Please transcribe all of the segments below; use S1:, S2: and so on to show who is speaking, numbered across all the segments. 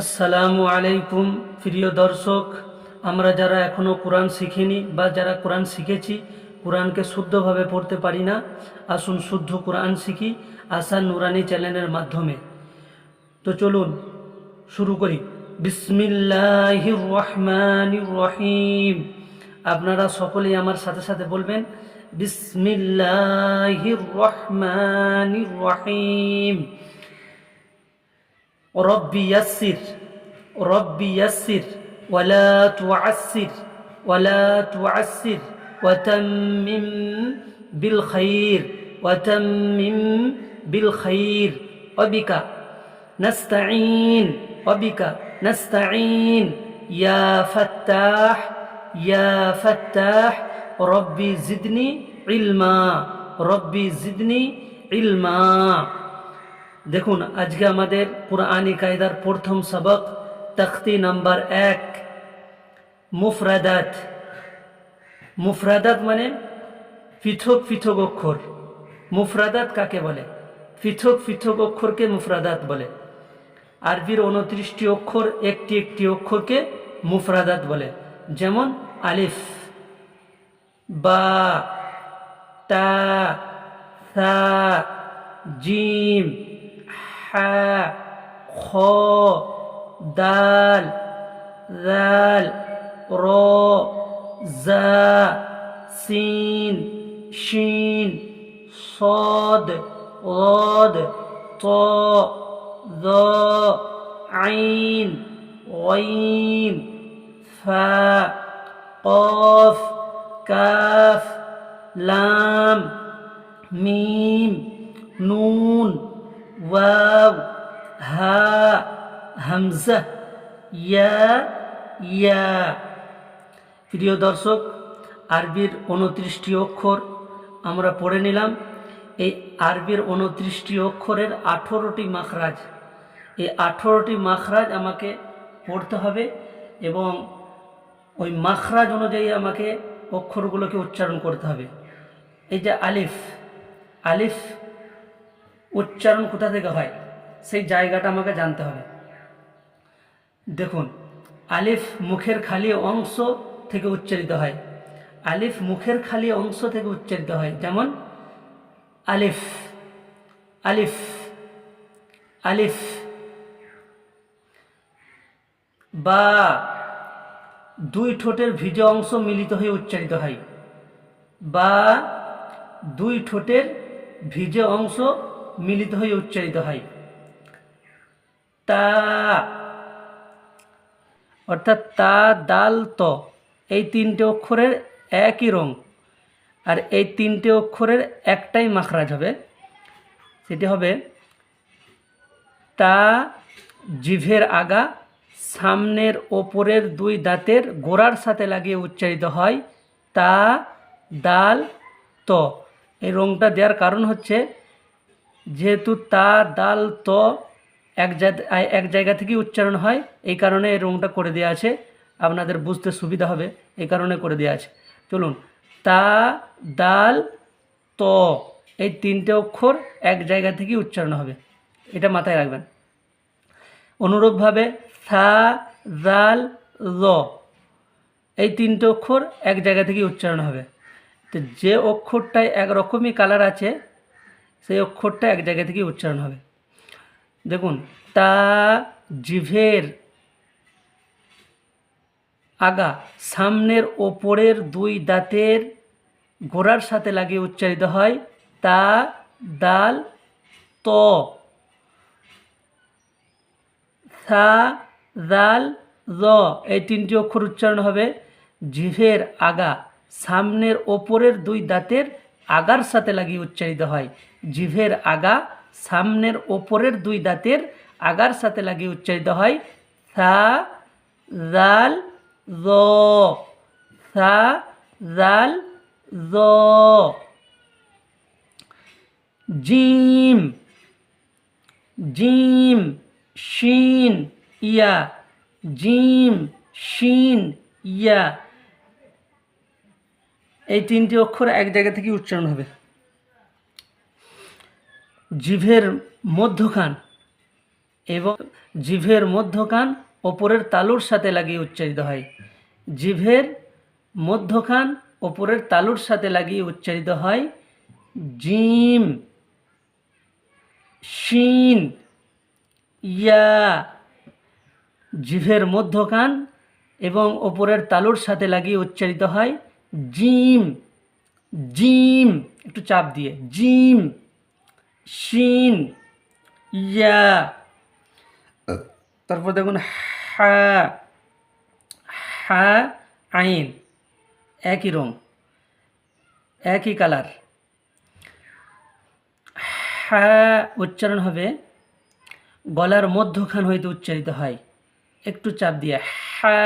S1: আসসালামু আলাইকুম, প্রিয় দর্শক। আমরা যারা এখনও কোরআন শিখিনি বা যারা কোরআন শিখেছি, কোরআনকে শুদ্ধভাবে পড়তে পারি না, আসুন শুদ্ধ কোরআন শিখি আশা নুরানি চ্যানেলের মাধ্যমে। তো চলুন, শুরু করি। বিসমিল্লাহির রহমানির রহিম। আপনারা সকলেই আমার সাথে সাথে বলবেন, বিসমিল্লাহির রহমানির রহিম। ربي يسر ربي يسر ولا تعسر ولا تعسر وتمم بالخير وتمم بالخير. وبك نستعين وبك نستعين. يا فتاح يا فتاح ربي زدني علما ربي زدني علما. দেখুন, আজকে আমাদের পুরানি কায়দার প্রথম সবক, তখতি নাম্বার এক, মুফরাদাত। মুফরাদাত মানে পৃথক পৃথক অক্ষর। মুফরাদাত কাকে বলে? পৃথক পৃথক অক্ষরকে মুফরাদাত বলে। আরবির উনত্রিশটি অক্ষর একটি একটি অক্ষরকে মুফরাদাত বলে। যেমন আলিফ, বা, তা জিম خ دال ذال رو زا سين شين صاد غاد طاء ذا عين غين فا قاف كاف لام ميم نون ওয়াও হা হামজা ইয়া ইয়া প্রিয় দর্শক, আরবির উনত্রিশটি অক্ষর আমরা পড়ে নিলাম। এই আরবির উনত্রিশটি অক্ষরের আঠেরোটি মাখরাজ। এই আঠেরোটি মাখরাজ আমাকে পড়তে হবে এবং ওই মাখরাজ অনুযায়ী আমাকে অক্ষরগুলোকে উচ্চারণ করতে হবে। এই যে আলিফ আলিফ উচ্চারণ কোথা থেকে হয়? সেই জায়গাটা আমাকে জানতে হবে। দেখুন, আলিফ মুখের খালি অংশ থেকে উচ্চারিত হয়। আলিফ মুখের খালি অংশ থেকে উচ্চারিত হয়। যেমন, আলিফ আলিফ আলিফ, বা দুই ঠোঁটের ভিজে অংশ মিলিত হয়ে উচ্চারিত হয়। বা দুই ঠোঁটের ভিজে অংশ মিলিত হয়ে উচ্চারিত হয়। তা। অর্থাৎ তা, দাল, ত, এই তিনটে অক্ষরের একই রং। আর এই তিনটে অক্ষরের একটাই মাখরাজ হবে। সেটি হবে তা, জিভের আগা, সামনের ওপরের দুই দাঁতের গোড়ার সাথে লাগিয়ে উচ্চারিত হয়। তা, দাল, ত। এই রংটা দেওয়ার কারণ হচ্ছে যেহেতু তা দাল ত এক এক জায়গা থেকেই উচ্চারণ হয়, এই কারণে এই রংটা করে দেওয়া আছে। আপনাদের বুঝতে সুবিধা হবে, এই কারণে করে দেওয়া আছে। চলুন, তা, দাল, ত, এই তিনটে অক্ষর এক জায়গা থেকেই উচ্চারণ হবে। এটা মাথায় রাখবেন। অনুরূপভাবে সা দাল র এই তিনটে অক্ষর এক জায়গা থেকেই উচ্চারণ হবে। তো যে অক্ষরটায় একরকমই কালার আছে সেই অক্ষরটা এক জায়গা থেকেই উচ্চারণ হবে। দেখুন, তা, জিভের আগা সামনের ওপরের দুই দাঁতের গোড়ার সাথে লাগিয়ে উচ্চারিত হয়, তা, দাল, ত। সা দাল র এই তিনটি অক্ষর উচ্চারণ হবে। জিভের আগা সামনের ওপরের দুই দাঁতের আগার সাথে লাগিয়ে উচ্চারিত হয়। জিভের আগা সামনের ওপরের দুই দাঁতের আগার সাথে লাগিয়ে উচ্চারিত হয়। সা জাল র সা জাল র জিম জিম, শিন, ইয়া। জিম, শিন, ইয়া। এই তিনটি অক্ষর এক জায়গা থেকে উচ্চারণ হবে। জিভের মধ্যখান এবং জিভের মধ্যখান ওপরের তালুর সাথে লাগিয়ে উচ্চারিত হয়। জিভের মধ্যখান ওপরের তালুর সাথে লাগিয়ে উচ্চারিত হয় জিম, শিন, ইয়া। জিভের মধ্যখান এবং ওপরের তালুর সাথে লাগিয়ে উচ্চারিত হয় জিম জিম একটু চাপ দিয়ে জিম শিন ইয়া। তারপর দেখুন হা হা আইন একই রং একই কালার। হা উচ্চারণ হবে গলার মধ্যখান হইতে উচ্চারিত হয়। একটু চাপ দিয়ে হা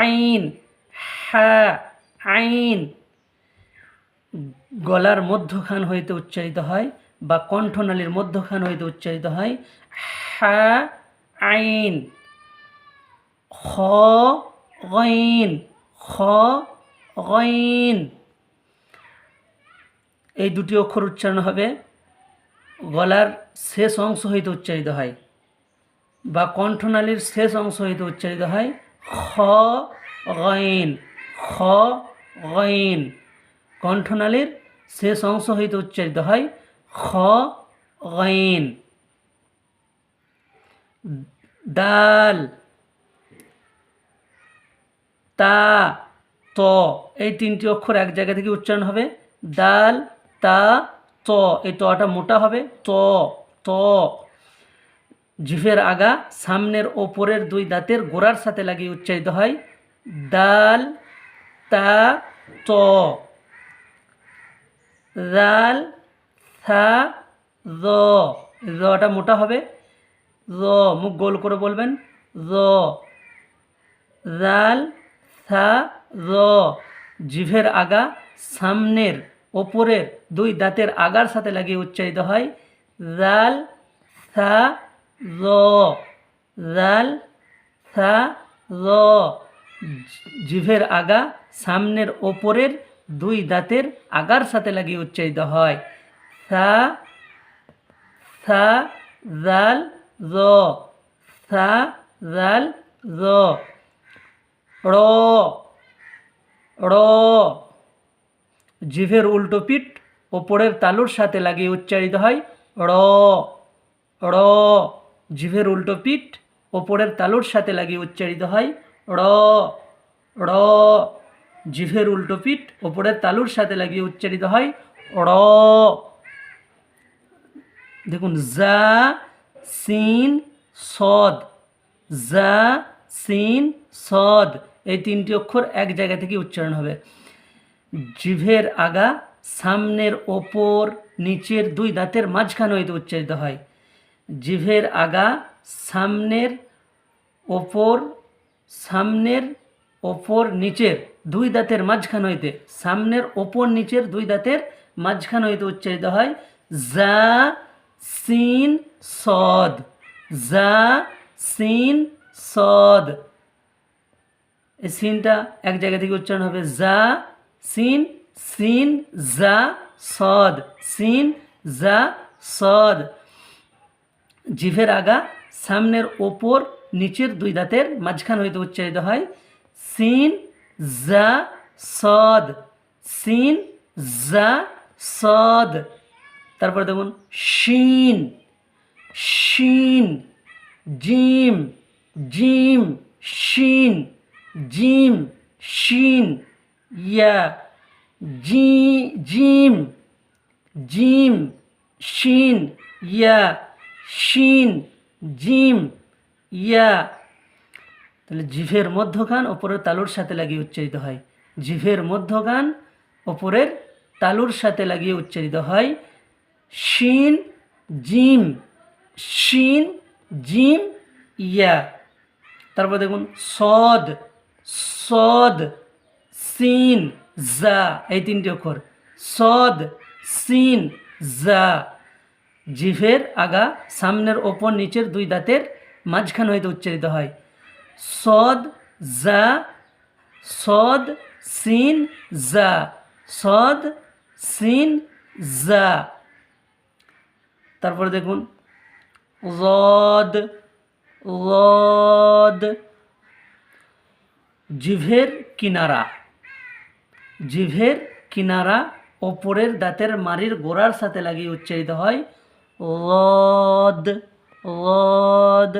S1: আইন হা আইন। গলার মধ্যখান হইতে উচ্চারিত হয় বা কণ্ঠনালীর মধ্যখান হইতে উচ্চারিত হয় হা আইন। খ গইন। খ গইন। এই দুটি অক্ষর উচ্চারণ হবে। গলার শেষ অংশ হইতে উচ্চারিত হয় বা কণ্ঠনালীর শেষ অংশ হইতে উচ্চারিত হয় খ গইন। খ গইন। কণ্ঠনালীর শেষ অংশ হইতে উচ্চারিত হয়, খ, গইন। দাল, তা, ত। এই তিনটি অক্ষর এক জায়গা থেকে উচ্চারণ হবে। দাল, তা, ত। এই তটা মোটা হবে। ত ত। জিভের আগা সামনের ওপরের দুই দাঁতের গোড়ার সাথে লাগিয়ে উচ্চারিত হয়। দাল তা ত দাল থা র রটা মোটা হবে। র মুখ গোল করে বলবেন। র রাল থা র জিভের আগা সামনের ওপরের দুই দাঁতের আগার সাথে লাগিয়ে উচ্চারিত হয়। রাল থা র রাল থা র জিভের আগা সামনের ওপরের দুই দাঁতের আগার সাথে লাগিয়ে উচ্চারিত হয়। থা থা রাল র রাল র র র। জিভের উল্টো পিঠ ওপরের তালুর সাথে লাগিয়ে উচ্চারিত হয় র র। জিভের উল্টো পিঠ ওপরের তালুর সাথে লাগিয়ে উচ্চারিত হয় র র জিভের উল্টো পিঠ ওপরের তালুর সাথে লাগিয়ে উচ্চারিত হয় র দেখুন, জা, সিন, সদ। জা, সিন, সদ। এই তিনটি অক্ষর এক জায়গা থেকে উচ্চারণ হবে। জিভের আগা সামনের ওপর নিচের দুই দাঁতের মাঝখানে হইতে উচ্চারিত হয়। জিভের আগা সামনের ওপর সামনের ওপর নিচের দুই দাঁতের মাঝখান হইতে, সামনের ওপর নিচের দুই দাঁতের মাঝখান হইতে উচ্চারিত হয় জা সিন, সদ। জা সিন, সদ। এই সিনটা এক জায়গা থেকে উচ্চারণ হবে জা সিন সিন জা সদ। সিন জা সদ। জিভের আগা, সামনের ওপর নিচের দুই দাঁতের মাঝখান হইতে উচ্চারিত হয় সিন জা সদ। সিন জা সদ। তারপর দেখুন, শিন শিন, জিম জিম, শিন জিম, শিন, ইয়া, জি, জিম জিম, শিন, ইয়া, শিন, জিম ইয়া। তাহলে জিভের মধ্যখান ওপরের তালুর সাথে লাগিয়ে উচ্চারিত হয়। জিভের মধ্যখান ওপরের তালুর সাথে লাগিয়ে উচ্চারিত হয়। শিন, জিম শিন, জিম, ইয়া। তারপর দেখুন, সদ সদ, সিন, জা, এই তিনটি অক্ষর। সদ, সিন, জা। জিভের আগা সামনের ওপর নিচের দুই দাঁতের মাঝখান হইতে উচ্চারিত হয়। সদ, জা, সদ, সিন, জা। সদ, সিন, জা। তারপরে দেখুন, রদ লদ জিভের কিনারা জিভের কিনারা ওপরের দাঁতের মাড়ির গোড়ার সাথে লাগিয়ে উচ্চারিত হয় লদ লদ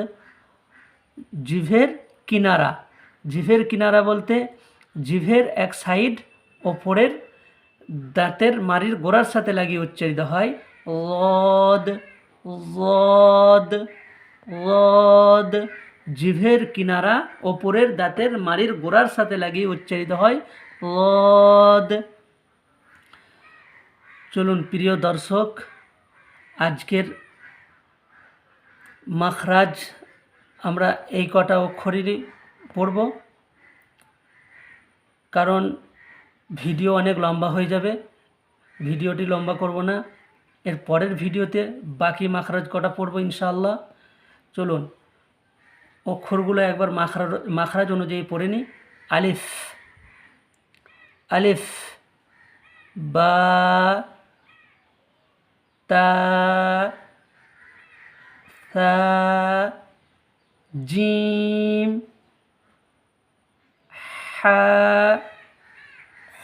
S1: জিভের কিনারা। জিভের কিনারা বলতে জিভের এক সাইড ওপরের দাঁতের মাড়ির গোড়ার সাথে লাগিয়ে উচ্চারিত হয় লদ লদ লদ জিভের কিনারা ওপরের দাঁতের মাড়ির গোড়ার সাথে লাগিয়ে উচ্চারিত হয় লদ চলুন প্রিয় দর্শক, আজকের মাখরাজ আমরা এই কটা অক্ষরেরই পড়ব। কারণ ভিডিও অনেক লম্বা হয়ে যাবে, ভিডিওটি লম্বা করব না। এর পরের ভিডিওতে বাকি মাখরাজ কটা পড়ব ইনশাআল্লাহ। চলুন, অক্ষরগুলো একবার মাখরাজ মাখরাজ অনুযায়ী পড়ে নিই। আলিফ আলিফ, বা, তা ta cim. Ha.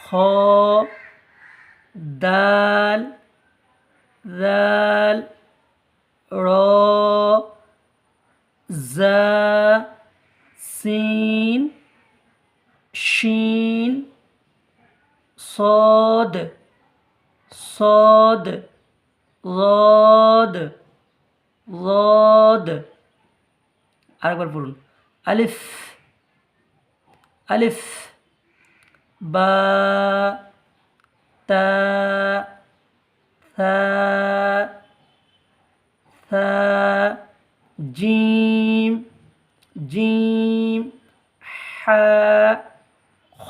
S1: Ha dal. Zal. Ra za. Sin. Şin sod. Sod. Lod ضاد আরেকবার পড়ুন আলিফ আলিফ বা তা থা থা জিম জিম হা খ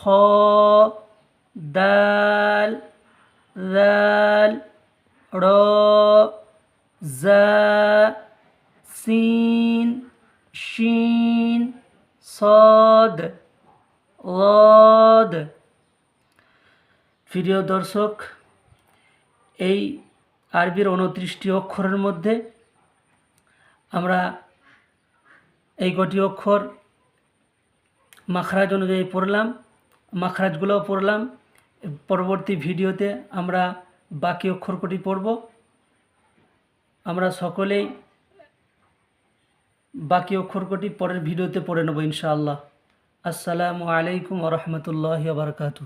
S1: দাল দাল র زا সিন শিন সদ ওদ প্রিয় দর্শক, এই আরবির উনত্রিশটি অক্ষরের মধ্যে আমরা এই কটি অক্ষর মাখরাজ অনুযায়ী পড়লাম, মাখরাজগুলোও পড়লাম। পরবর্তী ভিডিওতে আমরা বাকি অক্ষর কটি পড়ব। আমরা সকলেই বাকি অক্ষর কটি পরের ভিডিওতে পড়ে নেব ইনশাআল্লাহ। আসসালামু আলাইকুম রহমতুল্লাহ বারকাতু